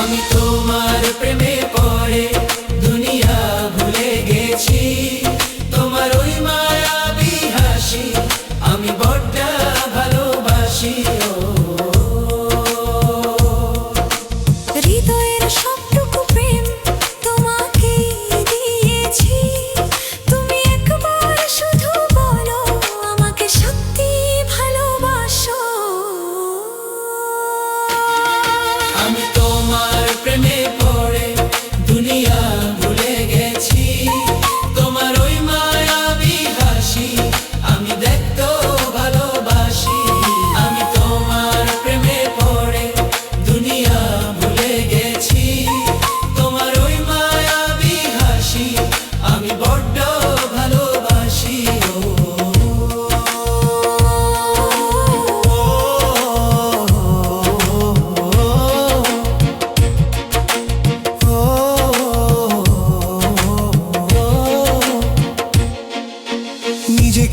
আমি তোমার প্রেমে পড়ে দুনিয়া ভুলে গেছি।